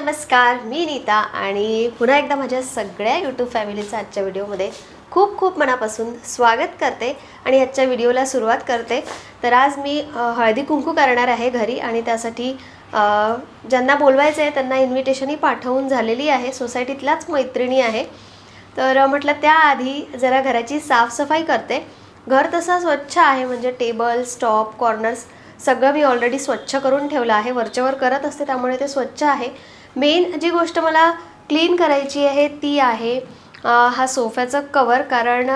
नमस्कार मी नीता आणि पुन्हा एकदा माझ्या सगळ्या यूट्यूब फॅमिलीचं आजच्या व्हिडिओमध्ये खूप खूप मनापासून स्वागत करते आणि आजच्या व्हिडिओला सुरुवात करते. तर आज मी हळदी कुंकू करणार आहे घरी आणि त्यासाठी ज्यांना बोलवायचं आहे त्यांना इन्व्हिटेशनही पाठवून झालेली आहे. सोसायटीतल्याच मैत्रिणी आहे. तर म्हटलं त्याआधी जरा घराची साफसफाई करते. घर तसं स्वच्छ आहे म्हणजे टेबल स्टॉप कॉर्नर्स सगळं मी ऑलरेडी स्वच्छ करून ठेवलं आहे. वरच्यावर करत असते त्यामुळे ते स्वच्छ आहे. मेन जी गोष्ट मला क्लीन करायची आहे ती आहे हा सोफ्याचं कवर कारण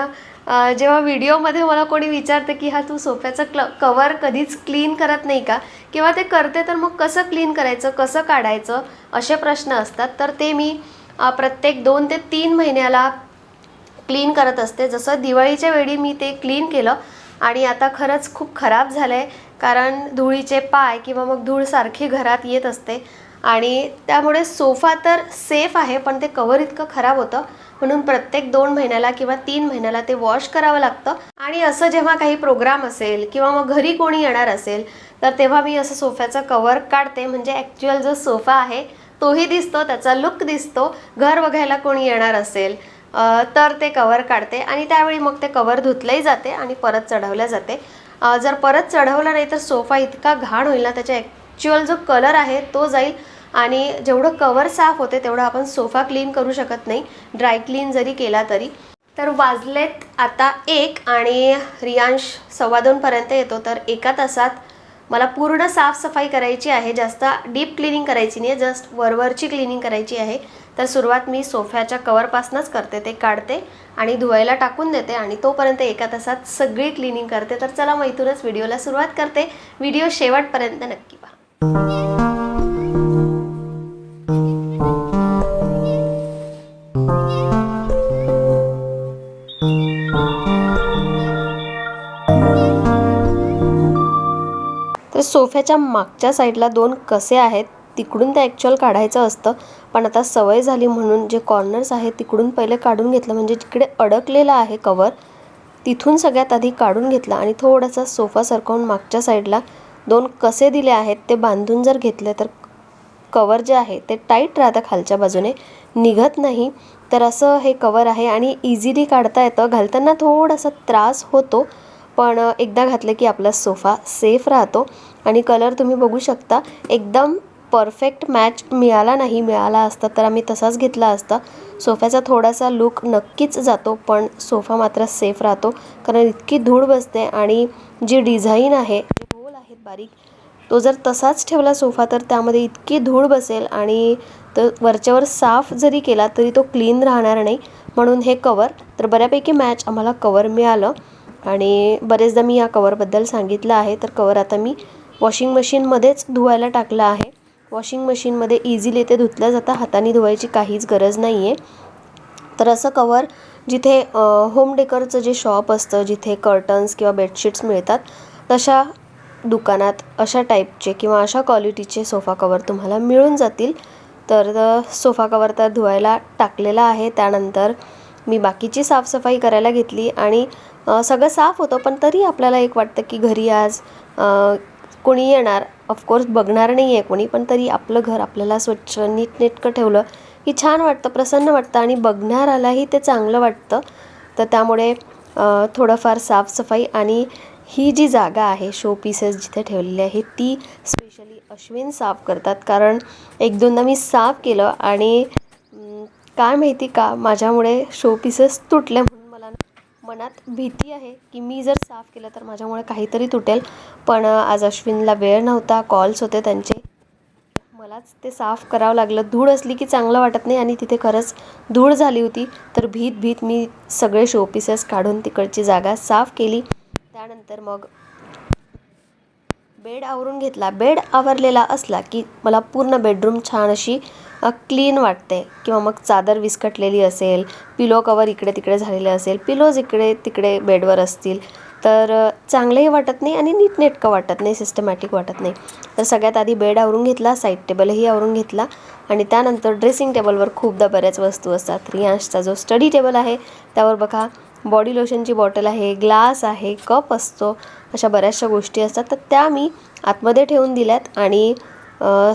जेव्हा व्हिडिओमध्ये मला कोणी विचारतं की हा तू सोफ्याचं क्ल कवर कधीच क्लीन करत नाही का? किंवा ते करते तर मग कसं क्लीन करायचं कसं काढायचं? असे प्रश्न असतात. तर ते मी प्रत्येक दोन ते तीन महिन्याला क्लीन करत असते. जसं दिवाळीच्या वेळी मी ते क्लीन केलं आणि आता खरंच खूप खराब झालं आहे कारण धुळीचे पाय किंवा मग धूळ सारखी घरात येत असते. आणि त्यामुळे सोफा तर सेफ आहे पण ते कवर इतकं खराब होतं. म्हणून प्रत्येक दोन महिन्याला किंवा तीन महिन्याला ते वॉश करावं लागतं. आणि असं जेव्हा काही प्रोग्राम असेल किंवा मग घरी कोणी येणार असेल तर तेव्हा मी असं सोफ्याचं कवर काढते. म्हणजे ॲक्च्युअल जो सोफा आहे तोही दिसतो त्याचा लुक दिसतो. घर बघायला कोणी येणार असेल तर ते कवर काढते. आणि त्यावेळी मग ते कवर धुतलंही जाते आणि परत चढवल्या जाते. जर परत चढवलं नाही तर सोफा इतका घाण होईल ना त्याच्या ॲक्च्युअल जो कलर आहे तो जाईल. आणि जेवढं कवर साफ होते तेवढं आपण सोफा क्लीन करू शकत नाही. ड्राय क्लीन जरी केला तरी. तर वाजलेत आता एक आणि रियांश सव्वा दोनपर्यंत येतो. तर एका तासात मला पूर्ण साफसफाई करायची आहे. जास्त डीप क्लिनिंग करायची नाही आहे जस्ट वरवरची क्लिनिंग करायची आहे. तर सुरुवात मी सोफ्याच्या कवरपासूनच करते. ते काढते आणि धुवायला टाकून देते आणि तोपर्यंत एका तासात सगळी क्लिनिंग करते. तर चला मग इथूनच व्हिडिओला सुरुवात करते. व्हिडिओ शेवटपर्यंत नक्की. तर सोफ्याच्या मागच्या साईडला दोन कसे आहेत तिकडून ते ॲक्च्युअल काढायचं असतं. पण आता सवय झाली म्हणून जे कॉर्नर्स आहेत तिकडून पहिले काढून घेतलं. म्हणजे जिकडे अडकलेलं आहे कवर तिथून सगळ्यात आधी काढून घेतलं. आणि थोडासा सोफा सरकवून मागच्या साईडला दोन कसे दिले आहेत ते बांधून जर घेतले तर कवर जे आहे ते टाईट राहतं खालच्या बाजूने. निघत नाही. तर असं हे कवर आहे आणि इझिली काढता येतं. घालताना थोडासा त्रास होतो पण एकदा घातलं की आपला सोफा सेफ राहतो. आणि कलर तुम्ही बघू शकता. एकदम परफेक्ट मॅच मिळाला नाही. मिळाला असता तर आम्ही तसाच घेतला असता. सोफ्याचा थोडासा लुक नक्कीच जातो पण सोफा मात्र सेफ राहतो. कारण इतकी धूळ बसते आणि जी डिझाईन आहे बारीक. तो जर तसाच ठेवला सोफा तर त्यामध्ये इतकी धूळ बसेल आणि तर वरच्यावर साफ जरी केला तरी तो क्लीन राहणार नाही. म्हणून हे कवर तर बऱ्यापैकी मॅच आम्हाला कवर मिळालं. आणि बरेचदा मी या कवरबद्दल सांगितलं आहे तर कवर आता मी वॉशिंग मशीनमध्येच धुवायला टाकलं आहे. वॉशिंग मशीनमध्ये इझिली ते धुतलं जातं हाताने धुवायची काहीच गरज नाही आहे तर असं कवर जिथे होम डेकरचं जे शॉप असतं जिथे कर्टन्स किंवा बेडशीट्स मिळतात तशा दुकानात अशा टाईपचे किंवा अशा क्वालिटीचे सोफा कवर तुम्हाला मिळून जातील. तर सोफा कवर तर धुवायला टाकलेला आहे. त्यानंतर मी बाकीची साफसफाई करायला घेतली आणि सगळं साफ होतं पण तरी आपल्याला एक वाटतं की घरी आज कोणी येणार? ऑफकोर्स बघणार नाही आहे कोणी पण तरी आपलं घर आपल्याला स्वच्छ नीटनेटकं ठेवलं की छान वाटतं प्रसन्न वाटतं आणि बघणारालाही ते चांगलं वाटतं. तर त्यामुळे थोडंफार साफसफाई आणि ही जी जागा आहे शो पीसेस जिथे ठेवलेली आहे ती स्पेशली अश्विन साफ करतात. कारण एक दोनदा मी साफ केलं आणि काय माहिती का माझ्यामुळे शो पीसेस तुटले म्हणून मला मनात भीती आहे की मी जर साफ केलं तर माझ्यामुळे काहीतरी तुटेल. पण आज अश्विनला वेळ नव्हता कॉल्स होते त्यांचे. मलाच ते साफ करावं लागलं. धूळ असली की चांगलं वाटत नाही आणि तिथे खरंच धूळ झाली होती. तर भीत भीत मी सगळे शो पीसेस काढून तिकडची जागा साफ केली. त्यानंतर मग बेड आवरून घेतला. बेड आवरलेला असला की मला पूर्ण बेडरूम छान अशी क्लीन वाटते. किंवा मग चादर विस्कटलेली असेल पिलो कवर इकडे तिकडे झालेले असेल पिलोज इकडे तिकडे बेडवर असतील तर चांगलंही वाटत नाही आणि नीटनेटकं वाटत नाही सिस्टमॅटिक वाटत नाही. तर सगळ्यात आधी बेड आवरून घेतला साईड टेबलही आवरून घेतला आणि त्यानंतर ड्रेसिंग टेबलवर खूपदा बऱ्याच वस्तू असतात. रियांशचा जो स्टडी टेबल आहे त्यावर बघा बॉडी लोशनची बॉटल आहे ग्लास आहे कप असतो अशा बऱ्याचशा गोष्टी असतात. तर त्या मी आतमध्ये ठेवून दिल्यात आणि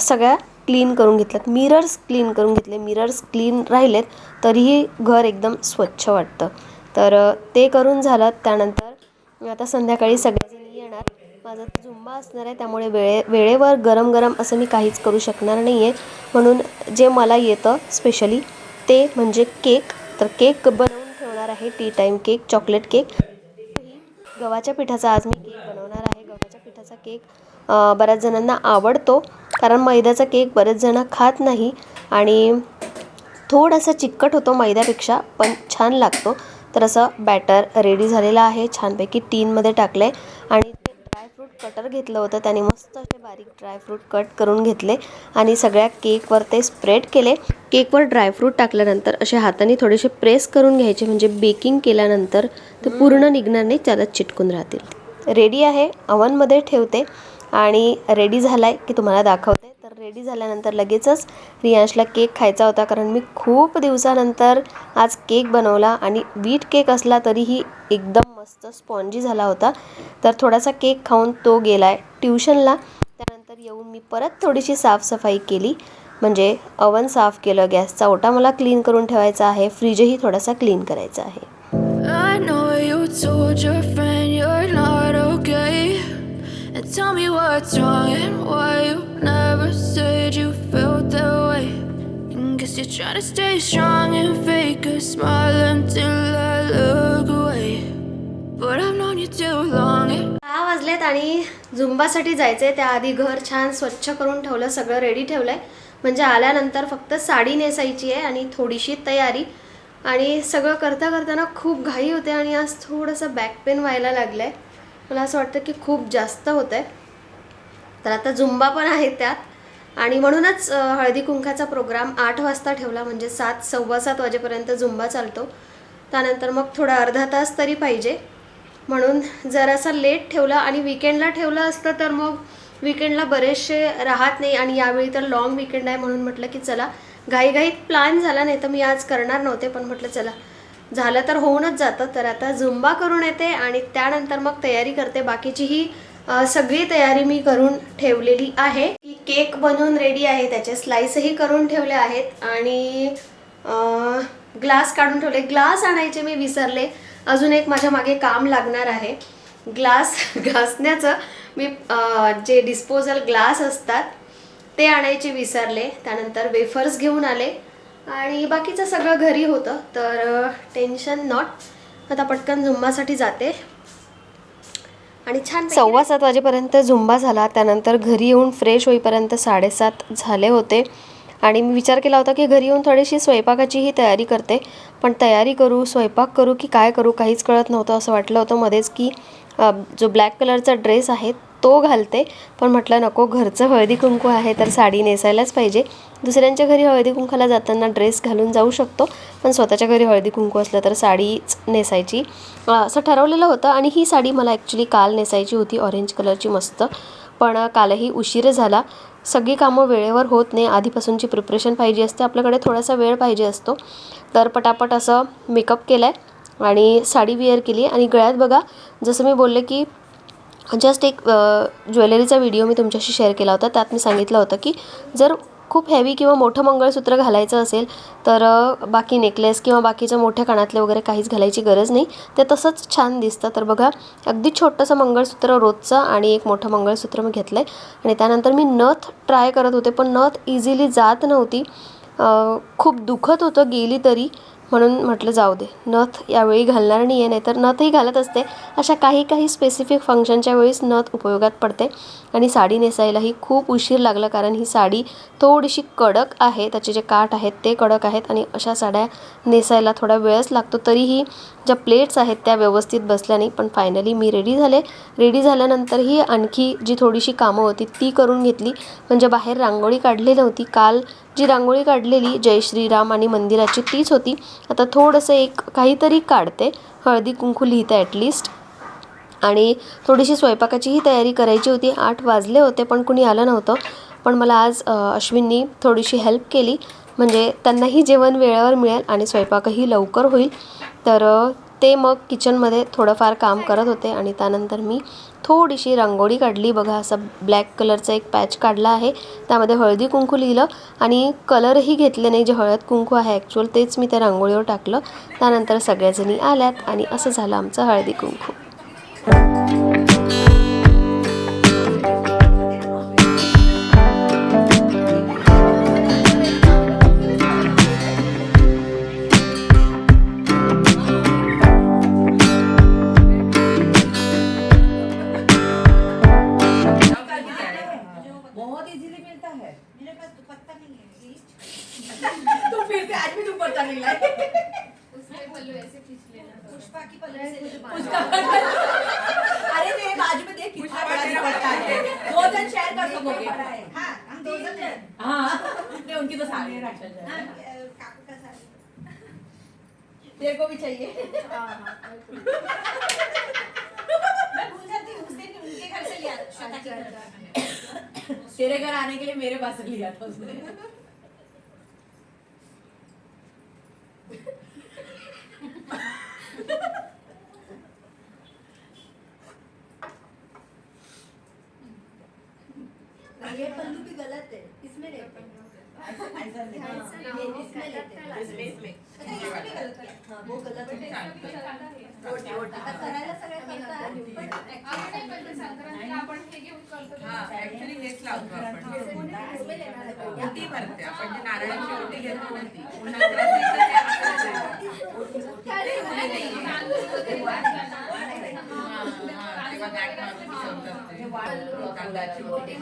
सगळ्या क्लीन करून घेतल्यात. मिरर्स क्लीन करून घेतले. मिरर्स क्लीन राहिलेत तरीही घर एकदम स्वच्छ वाटतं. तर ते करून झालं. त्यानंतर आता संध्याकाळी सगळेजण येणार. माझा झुंबा असणार आहे त्यामुळे वेळे वेळेवर गरम गरम असं मी काहीच करू शकणार नाही आहे म्हणून जे मला येतं स्पेशली ते म्हणजे केक तर केक बनव आहे. Tea time cake chocolate cake गव्हाच्या पिठाचा आज मी केक बनवणार आहे. गव्हाच्या पिठाचा केक बऱ्याच जणांना आवडतो. कारण मैद्याचा केक बरेच जण खात नाही. आणि थोडासा चिकट होतो मैद्यापेक्षा पण छान लागतो. तर असं बॅटर रेडी झालेलं आहे. छानपैकी टीनमध्ये टाकलं आहे आणि कटर घेतलं होतं. त्याने मस्त असे बारीक ड्रायफ्रूट कट करून घेतले आणि सगळ्या केकवर ते स्प्रेड केले. केकवर ड्रायफ्रूट टाकल्यानंतर असे हाताने थोडेसे प्रेस करून घ्यायचे. म्हणजे बेकिंग केल्यानंतर ते पूर्ण निघणार नाही त्याला चिटकून राहतील. रेडी आहे. अवनमध्ये ठेवते. आणि रेडी झाला आहे की तुम्हाला दाखवते. तर रेडी झाल्यानंतर लगेचच रियांशला केक खायचा होता. कारण मी खूप दिवसानंतर आज केक बनवला आणि वीट केक असला तरीही एकदम मस्त स्पॉन्जी झाला होता. तर थोडासा केक खाऊन तो गेला आहे ट्युशनला त्यानंतर येऊन मी परत थोडीशी साफसफाई केली. म्हणजे अवन साफ केलं गॅसचा ओटा मला क्लीन करून ठेवायचा आहे. फ्रीजही थोडासा क्लीन करायचा आहे. Tell me what's wrong and why you never said you felt that way. And guess you're trying to stay strong and fake a smile until I look away. But I've known you too long. दहा वाजलेत आणि झुंबासाठी जायचं आहे त्याआधी घर छान स्वच्छ करून ठेवलं सगळं रेडी ठेवलं आहे म्हणजे आल्यानंतर फक्त साडी नेसायची आहे आणि थोडीशी तयारी आणि सगळं करता करताना खूप घाई होते आणि आज थोडंसं बॅक पेन व्हायला लागलं आहे मला असं वाटतं की खूप जास्त होतं आहे तर आता झुंबा पण आहे त्यात आणि म्हणूनच हळदी कुंकाचा प्रोग्राम आठ वाजता ठेवला म्हणजे सात सव्वा सात वाजेपर्यंत झुंबा चालतो. त्यानंतर मग थोडा अर्धा तास तरी पाहिजे. म्हणून जरासा लेट ठेवला आणि विकेंडला ठेवलं असतं तर मग विकेंडला बरेचसे राहत नाही आणि यावेळी तर लॉंग विकेंड आहे म्हणून म्हटलं की चला घाईघाईत प्लॅन झाला नाही तर मी आज करणार नव्हते पण म्हटलं चला झालं तर होऊनच जातं तर आता झुंबा करून येते आणि त्यानंतर मग तयारी करते. बाकीची ही सगळी तयारी मी करून ठेवलेली आहे. की केक बनवून रेडी आहे त्याचे स्लाईसही करून ठेवले आहेत आणि ग्लास काढून ठेवले. ग्लास आणायचे मी विसरले. अजून एक माझ्या मागे काम लागणार आहे. ग्लास घासण्याचं मी जे डिस्पोजल ग्लास असतात ते आणायचे विसरले. त्यानंतर वेफर्स घेऊन आले. आणि बाकीचं सगळं घरी होतं. तर टेन्शन नॉट आता पटकन झुंबासाठी जाते. आणि छान सव्वा सात वाजेपर्यंत झुंबा झाला. त्यानंतर घरी येऊन फ्रेश होईपर्यंत साडेसात झाले होते. आणि मी विचार केला होता की घरी येऊन थोडीशी स्वयंपाकाचीही तयारी करते. पण तयारी करू स्वयंपाक करू की काय करू काहीच कळत नव्हतं असं वाटलं होतं मध्येच की जो ब्लॅक कलरचा ड्रेस आहे तो घालते. पण म्हटलं नको घरचं हळदी कुंकू आहे तर साडी नेसायलाच पाहिजे. दुसऱ्यांच्या घरी हळदी कुंकाला जाताना ड्रेस घालून जाऊ शकतो पण स्वतःच्या घरी हळदी कुंकू असलं तर साडीच नेसायची. असं ठरवलेलं होतं आणि ही साडी मला ॲक्च्युली काल नेसायची होती ऑरेंज कलरची मस्त. पण कालही उशीर झाला. सगळी कामं वेळेवर होत नाही. आधीपासूनची प्रिपरेशन पाहिजे असते. आपल्याकडे थोडासा वेळ पाहिजे असतो. तर पटापट असं मेकअप केला आहे आणि साडी विअर केली आणि गळ्यात बघा जसं मी बोलले की जस्ट एक ज्वेलरीचा व्हिडिओ मी तुमच्याशी शेअर केला होता. त्यात मी सांगितलं होतं की जर खूप हेवी किंवा मोठं मंगळसूत्र घालायचं असेल तर बाकी नेकलेस किंवा बाकीच्या मोठ्या कानातले वगैरे काहीच घालायची गरज नाही. ते तसंच छान दिसतं. तर बघा अगदी छोटंसं मंगळसूत्र रोजचं आणि एक मोठं मंगळसूत्र मी घेतलं आहे आणि त्यानंतर मी नथ ट्राय करत होते पण नथ इझिली जात नव्हती. खूप दुखत होतं गेली तरी. म्हणून म्हटलं जाऊ दे. नथ यावेळी घालणार नाही आहे नाहीतर नथही घालत असते. अशा काही काही स्पेसिफिक फंक्शनच्या वेळेस नथ उपयोगात पडते. आणि साडी नेसायलाही खूप उशीर लागला कारण ही साडी थोडीशी कडक आहे. त्याचे जे काठ आहेत ते कडक आहेत आणि अशा साड्या नेसायला थोडा वेळच लागतो. तरीही ज्या प्लेट्स आहेत त्या व्यवस्थित बसल्या नाही. पण फायनली मी रेडी झाले. रेडी झाल्यानंतरही आणखी जी थोडीशी कामं होती ती करून घेतली. म्हणजे बाहेर रांगोळी काढली नव्हती. काल जी रांगोळी काढलेली जय श्रीराम आणि मंदिराची तीच होती. आता थोडंसं एक काहीतरी काढते. हळदी कुंकू लिहिते ॲटलिस्ट आणि थोडीशी स्वयंपाकाचीही तयारी करायची होती. आठ वाजले होते पण कुणी आलं नव्हतं. पण मला आज अश्विननी थोडीशी हेल्प केली. म्हणजे त्यांनाही जेवण वेळेवर मिळेल आणि स्वयंपाकही लवकर होईल. तर ते मग किचनमध्ये थोडंफार काम करत होते आणि त्यानंतर मी थोडीशी रांगोळी काढली. बघा असं ब्लॅक कलरचा एक पॅच काढला आहे. त्यामध्ये हळदी कुंकू लिहिलं आणि कलरही घेतले नाही जे हळद कुंकू आहे ॲक्च्युअल तेच मी त्या रांगोळीवर टाकलं. त्यानंतर सगळ्याजणी आल्यात आणि असं झालं आमचं हळदी कुंकू. से लिया तेरे घर आने के लिए मेरे पास लिया था उसने ये पल्लू भी गलत है इसमें लेते हैं ऐसा नहीं ये इसमें लेते हैं इसमें इसमें अच्छा, इसमें भी गलत है हाँ वो गलत है ओटी ओटी आता करायला सगळ्या करतात पण हा ऍक्च्युली हेच लावतो आपण. है. ओटी भरते. आपण जी नारळाची ओटी घेतो ना ती. हा, हा. तांदळाची ओटी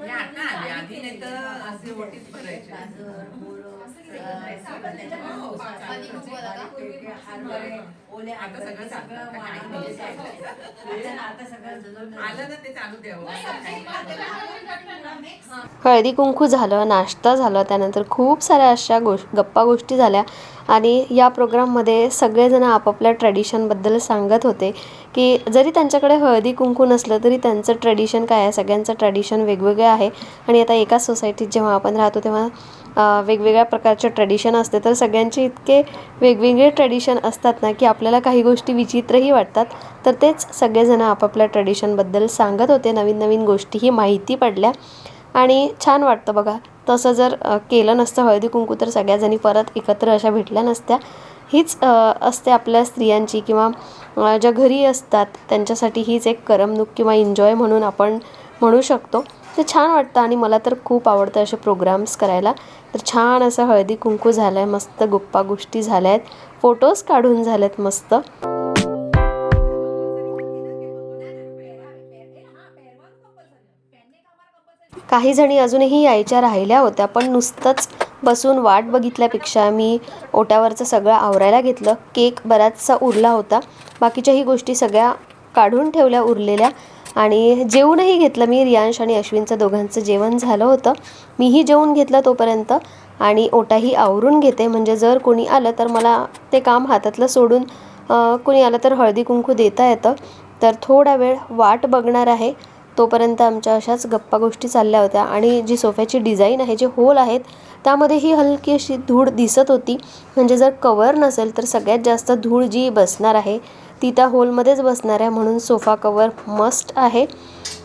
हे आता आले. आधी नाही तर असे ओटीच भरायचे. ओले आता सगळं चालतं. सगळं नाही. आता आता सगळं जवळ आलं ना ते चालू द्यावं. हळदी कुंकू झालं नाश्ता झालं त्यानंतर खूप साऱ्या अशा गोष गप्पा गोष्टी झाल्या. आणि या प्रोग्राममध्ये सगळेजण आपापल्या ट्रेडिशनबद्दल सांगत होते की जरी त्यांच्याकडे हळदी कुंकू नसलं तरी त्यांचं ट्रेडिशन काय आहे? सगळ्यांचं ट्रेडिशन वेगवेगळं आहे. आणि आता एकाच सोसायटीत जेव्हा आपण राहतो तेव्हा वेगवेगळ्या प्रकारचे ट्रेडिशन असते तर सगळ्यांचे इतके वेगवेगळे ट्रेडिशन असतात ना की आपल्याला काही गोष्टी विचित्रही वाटतात. तर तेच सगळेजण आपापल्या ट्रेडिशनबद्दल सांगत होते. नवीन नवीन गोष्टीही माहिती पडल्या. आणि छान वाटतं बघा. तसं जर केलं नसतं हळदी कुंकू तर सगळ्याजणी परत एकत्र अशा भेटल्या नसत्या. हीच असते आपल्या स्त्रियांची किंवा ज्या घरी असतात त्यांच्यासाठी हीच एक करमणूक किंवा एन्जॉय म्हणून आपण म्हणू शकतो. ते छान वाटतं आणि मला तर खूप आवडतं असे प्रोग्राम्स करायला. तर छान असं हळदी कुंकू झालं आहे मस्त गप्पा गोष्टी झाल्या आहेत फोटोज काढून झालेत मस्त. काही जणी अजूनही यायच्या राहिल्या होत्या पण नुसतंच बसून वाट बघितल्यापेक्षा मी ओट्यावरचं सगळं आवरायला घेतलं. केक बराचसा उरला होता. बाकीच्याही गोष्टी सगळ्या काढून ठेवल्या उरलेल्या. आणि जेवूनही घेतलं मी रियांश आणि अश्विनचं दोघांचं जेवण झालं होतं. मीही जेवून घेतलं तोपर्यंत आणि ओटाही आवरून घेते. म्हणजे जर कोणी आलं तर मला ते काम हातातलं सोडून कोणी आलं तर हळदी कुंकू देता येतं. तर थोडा वेळ वाट बघणार आहे. तोपर्यंत आमच्या अशाच गप्पा गोष्टी चालल्या होत्या आणि जी सोफ्याची डिझाईन आहे जे होल आहेत त्यामध्ये ही हलकी अशी धूळ दिसत होती. म्हणजे जर कवर नसेल तर सगळ्यात जास्त धूळ जी बसणार आहे ती त्या होलमध्येच बसणार आहे म्हणून सोफा कवर मस्ट आहे.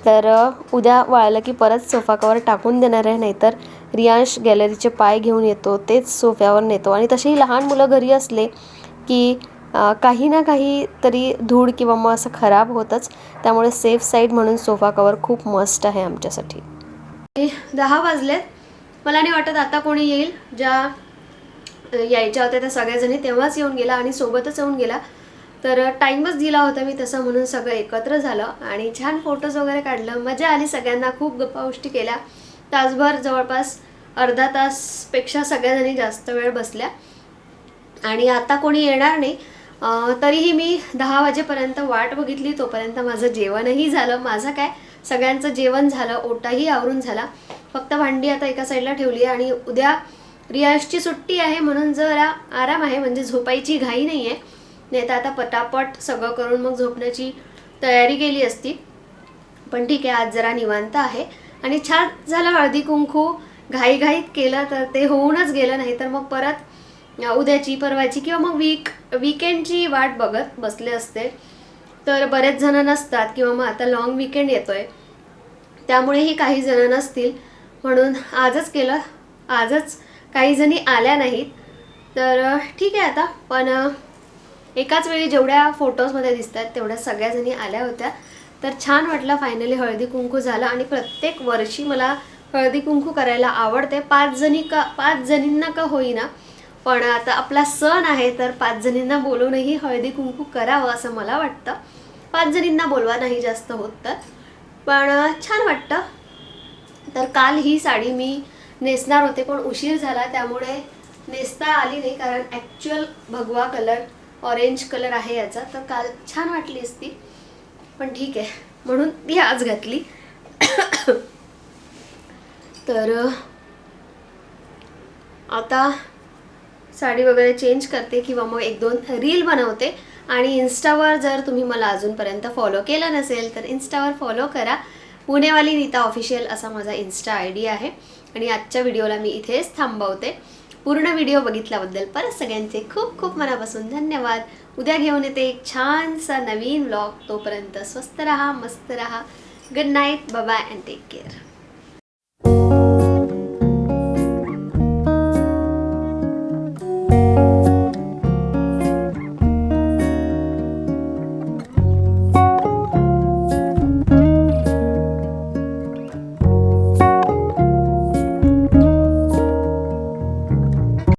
तर उद्या वाळलं की परत सोफा कवर टाकून देणार आहे नाहीतर रियांश गॅलरीचे पाय घेऊन येतो तेच सोफ्यावर नेतो. आणि तशीही लहान मुलं घरी असले की काही ना काही तरी धूळ किंवा मग असं खराब होतंच. त्यामुळे सेफ साईड म्हणून सोफा कवर खूप मस्त आहे आमच्यासाठी. दहा वाजलेत मला नाही वाटत आता कोणी येईल. ज्या यायच्या होत्या त्या सगळ्याजणी तेव्हाच येऊन गेला आणि सोबतच येऊन गेला. तर टाईमच दिला होता मी तसं म्हणून सगळं एकत्र झालं आणि छान फोटोज वगैरे काढलं. मजा आली सगळ्यांना खूप गप्पा गोष्टी केल्या. तासभर जवळपास अर्धा तासपेक्षा सगळ्याजणी जास्त वेळ बसल्या. आणि आता कोणी येणार नाही तरीही मी दहा वाजेपर्यंत वाट बघितली तोपर्यंत माझं जेवणही झालं. माझं काय सगळ्यांचं जेवण झालं ओटाही आवरून झाला. फक्त भांडी आता एका साईडला ठेवली आहे आणि उद्या रियाजची सुट्टी आहे म्हणून जरा आराम आहे म्हणजे झोपायची घाई नाही आहे नाही तर आता पटापट सगळं करून मग झोपण्याची तयारी केली असती. पण ठीक आहे आज जरा निवांत आहे. आणि छान झालं हळदी कुंकू. घाईघाईत केलं तर ते होऊनच गेलं नाही तर मग परत उद्याची परवाची किंवा मग वीक विकेंडची वाट बघत बसले असते. तर बरेच जण नसतात किंवा मग आता लॉंग विकेंड येतोय. त्यामुळेही काही जण नसतील. म्हणून आजच केलं. आजच काही जणी आल्या नाहीत. तर ठीक आहे आता. पण एकाच वेळी जेवढ्या फोटोजमध्ये दिसत आहेत तेवढ्या सगळ्या जणी आल्या होत्या. तर छान वाटलं फायनली हळदी कुंकू झालं आणि प्रत्येक वर्षी मला हळदी कुंकू करायला आवडते. पाच जणी का पाच जणींना का होईना पण आता आपला सण आहे तर पाच जणींना बोलूनही हळदी कुंकू करावं असं मला वाटतं. पाच जणींना बोलवा नाही जास्त होत तर. पण छान वाटतं. तर काल ही साडी मी नेसणार होते पण उशीर झाला त्यामुळे नेसता आली नाही कारण ॲक्च्युअल भगवा कलर ऑरेंज कलर आहे याचा. तर काल छान वाटली असती. पण ठीक आहे. म्हणून ती आज घातली. तर आता साडी वगैरे चेंज करते किंवा मग एक दोन रील बनवते. आणि इन्स्टावर जर तुम्ही मला अजूनपर्यंत फॉलो केलं नसेल तर इन्स्टावर फॉलो करा. पुणेवाली नीता ऑफिशियल असा माझा इन्स्टा आय डी आहे. आणि आजच्या व्हिडिओला मी इथेच थांबवते. पूर्ण व्हिडिओ बघितल्याबद्दल परत सगळ्यांचे खूप खूप मनापासून धन्यवाद. उद्या घेऊन येते एक छानसा नवीन व्लॉग तोपर्यंत स्वस्त रहा मस्त रहा. Good night bye and take care